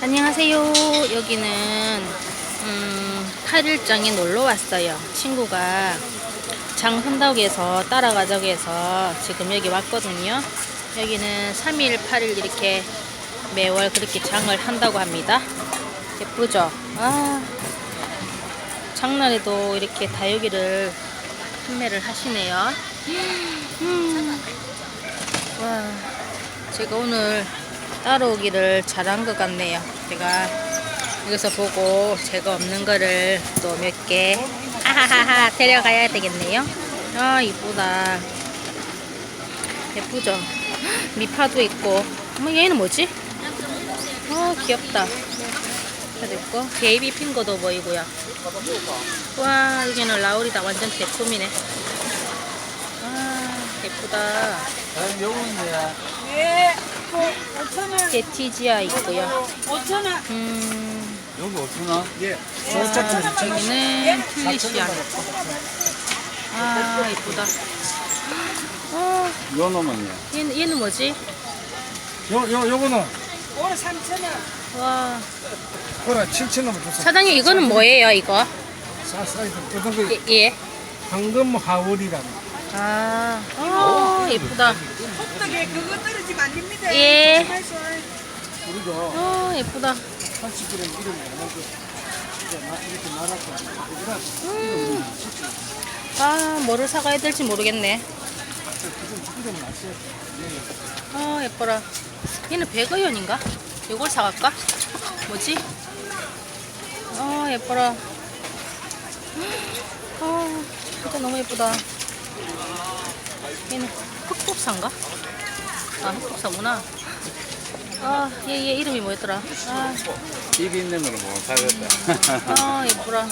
안녕하세요. 여기는 음, 8일장에 놀러 왔어요. 친구가 장 한다고 해서 따라가자고 해서 지금 여기 왔거든요. 여기는 3일, 8일 이렇게 매월 그렇게 장을 한다고 합니다. 예쁘죠? 아, 장날에도 이렇게 다육이를 판매를 하시네요. 음, 와, 제가 오늘 따라오기를 잘한 것 같네요. 제가 여기서 보고 제가 없는 거를 또 몇개 하하하하 데려가야 되겠네요. 아 이쁘다. 예쁘죠? 미파도 있고. 어머 얘는 뭐지? 아 귀엽다. 그래도 있고 베이비 핑거도 보이고요. 와 여기는 라울이다. 완전 제품이네. 아 예쁘다. 요거는 예, 뭐 5천 원, 게티지아 있고요. 5천 원. 음, 여기 어떠나? 예. 아, 여기는 플리시아. 아, 이쁘다. 어, 요 놈은요? 얘는, 얘는 뭐지? 요, 요, 요거는, 오늘 3천 원. 와. 그래, 7,000원만 줬어. 사장님, 이거는 뭐예요, 이거? 사, 사이즈. 어떤 거, 예. 예. 황금 하울이라는. 아, 어, 예쁘다. 호떡에 그거 떨어지면 안 됩니다. 예. 우리가 어, 예쁘다. 80g 이름이 없는 이제 마- 이렇게 말았고. 음. 아, 뭐를 사가야 될지 모르겠네. 아, 예뻐라. 얘는 100원인가? 이걸 사갈까? 뭐지? 아, 예뻐라. 아, 진짜 너무 예쁘다. 얘는 흑법사인가? 아, 흑법사구나. 아, 얘, 얘 이름이 뭐였더라? 아, 입 있는 거는 못 사겠다. 아 예쁘라.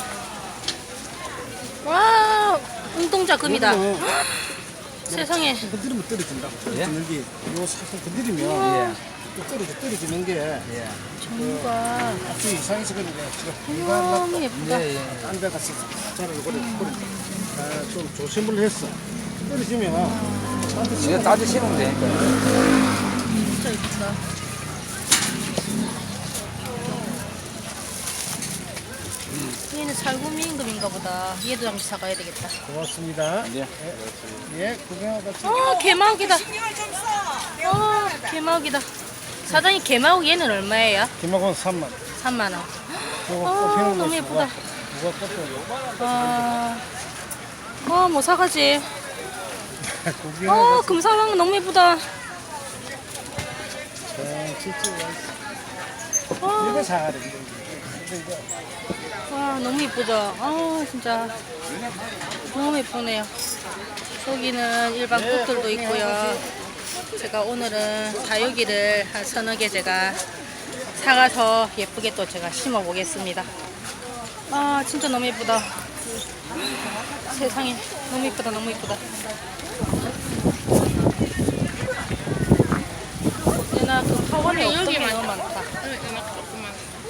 와, 운동자 금이다. 세상에. 건드리면 떨어진다. 예? 게, 요 살짝 건드리면. 또 떨어져, 떨어지는 게, 예. 정말 아주 이상해서 그런 거야. 지금. 너무 예쁘다. 예, 예. 딴데 가서 그래, 그래. 아, 좀 조심을 했어. 떨어지면, 이거 따지시면 되니까. 진짜 예쁘다. 얘는 살구미 임금인가 보다. 얘도 잠시 사가야 되겠다. 고맙습니다. 예. 예, 구경하고 같이. 어, 개마옥이다. 어, 개마옥이다. 사장님, 개마옥 얘는 얼마예요? 김학원 3만. 3만원. 요거 아, 꽃 피는 너무 거 예쁘다. 누가 꽃도 아, 어, 뭐 사가지. 어, 금사랑 너무 예쁘다. 어, 이거 사야 돼. 와 너무 이쁘죠? 아 진짜 너무 예쁘네요. 여기는 일반 꽃들도 있고요. 제가 오늘은 다육이를 한 서너 개 제가 사가서 예쁘게 또 제가 심어 보겠습니다. 아 진짜 너무 예쁘다. 세상에 너무 예쁘다 너무 예쁘다. 얘나 그 파원이 없던 게 너무 많다.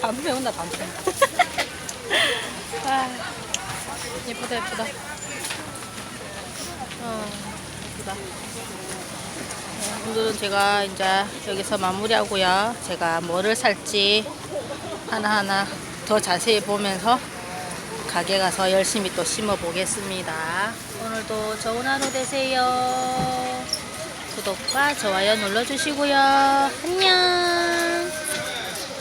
반 배운다 반 배운다. 아, 예쁘다 예쁘다. 어, 예쁘다. 네, 오늘은 제가 이제 여기서 마무리하고요. 제가 뭐를 살지 하나하나 더 자세히 보면서 가게 가서 열심히 또 심어 보겠습니다. 오늘도 좋은 하루 되세요. 구독과 좋아요 눌러주시고요. 안녕.